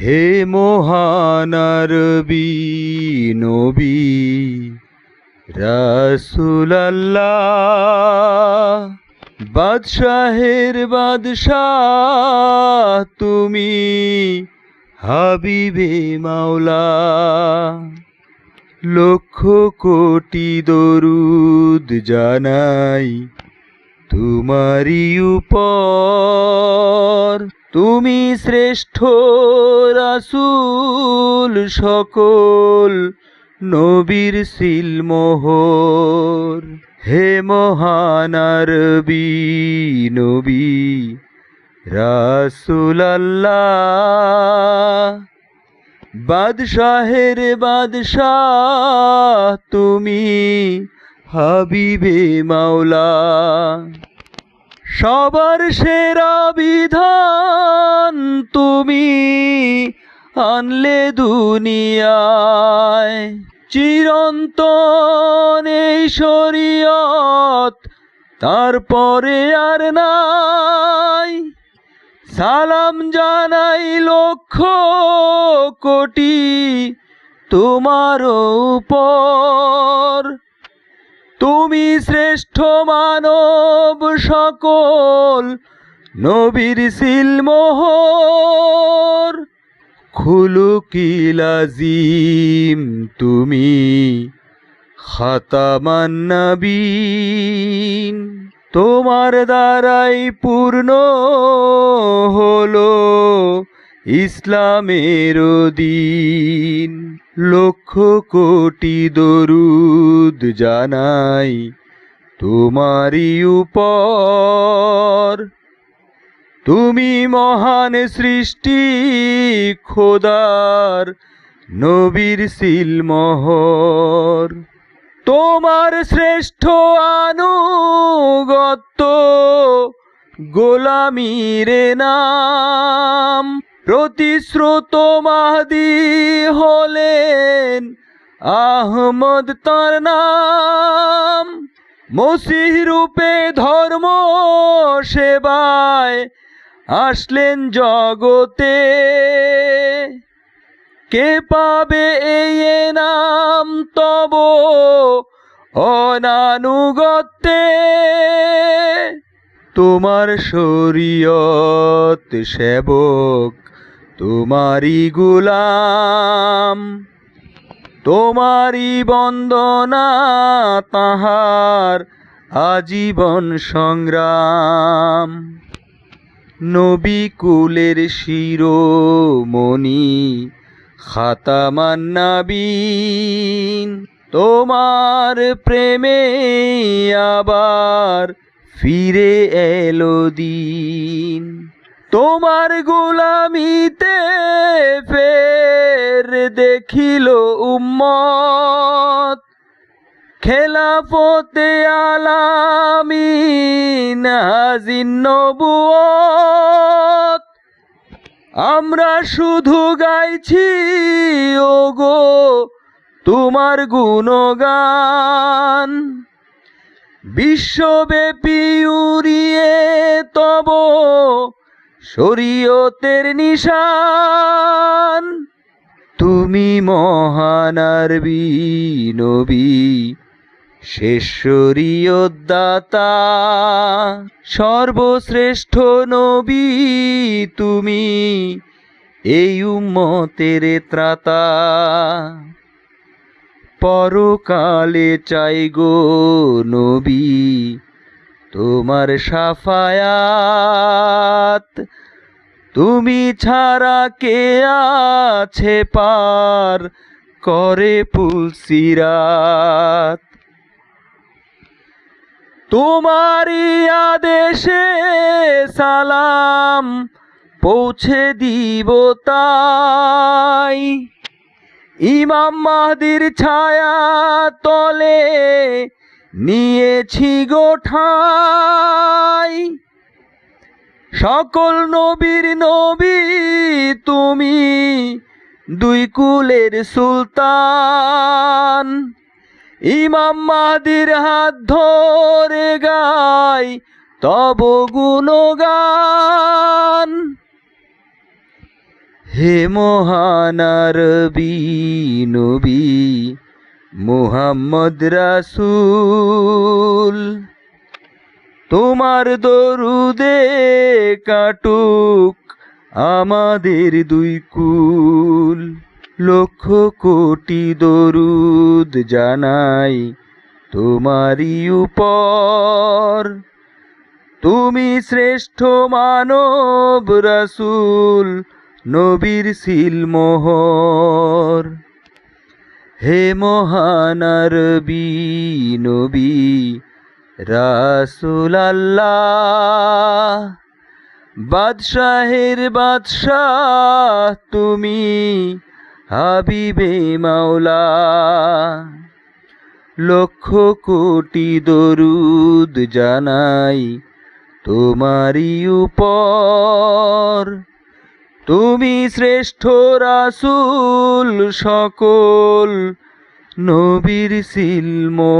হে মহানরবি নবী রাসুলাল্লাহ বাদশাহের বাদশাহ তুমি হাবিবে মাওলা। লক্ষ কোটি দরুদ জানাই তোমারি উপর তুমি শ্রেষ্ঠ রাসূল সকল নবীর সিলমোহর। হে মহানারবি নবী, রাসূলাল্লাহ, বাদশাহের বাদশাহ তুমি হাবিবে মাওলা। সবার সেরা বিধান তুমি আনলে দুনিয়ায়। চিরন্তন এই শরীয়ত, তারপরে আর নাই। সালাম জানাই লক্ষ কোটি তোমার উপর। তুমি শ্রেষ্ঠ মানব সকল নবীর সিলমোহর। খুলুকিলাজিম তুমি খাতামান নবীন। তোমার দ্বারাই পূর্ণ হলো ইসলামের দিন। লক্ষ কোটি দরুদ জানাই তোমারি উপর। তুমি মহান সৃষ্টি, খোদার নবীর সিলমোহর। তোমার শ্রেষ্ঠ আনুগত্য গোলামীরে নাম। প্রতিশ্রুত মাহদি হলেন আহমদ তার নাম। মসিহ রূপে ধর্ম সেবায় আসলেন জগতে। কে পাবে এই নাম তব অনানুগত্যে। তোমার শরীয়ত সেবক তোমারি গুলাম তোমারি বন্দনা তাহার আজীবন সংগ্রাম। নবী কুলের শিরোমণি, খাতামান নাবিন, তোমার প্রেমে আবার ফিরে এলো দিন। তোমার গোলামিতে ফের দেখিল উম্মত। খেলাফতে আলামিন হাজিন নবুয়ত আমরা শুধু গাইছি ও গো তোমার গুণগান। বিশ্বব্যাপী উড়িয়ে তব শরীয়তের নিশান। তুমি মহানারবি নবী, শেষ সর্বশ্রেষ্ঠ নবী তুমি এই উম্মতের ত্রাতা। পরকালে চাই গো নবী তোমার সাফায়াত। তুমি ছাড়া কে আছে পার করে পুলসিরাত তোমারই আদেশে সালাম পৌঁছে দিব তাই। ইমাম মাহদির ছায়া তলে নিয়েছি গোঠাই সকল নবীর নবী তুমি দুই কুলের সুলতান। ইমাম মাহদির হাত ধরে গাই তব গুণগান। হে মহানারবি নবী মুহাম্মদ রাসূল, তোমার দরুদে কাটুক আমাদের দুই কুল। লক্ষ কোটি দরুদ জানাই তোমারই উপর। তুমি শ্রেষ্ঠ মানব রাসূল, নবীর সিলমোহর হে মহানারবি নবী রাসূল বাদশাহের বাদশাহ তুমি হাবিবে মাওলা। লক্ষ কোটি দরুদ জানাই তোমারই উপর। তুমি শ্রেষ্ঠ রাসুল সকল নবীর সিলমোহর।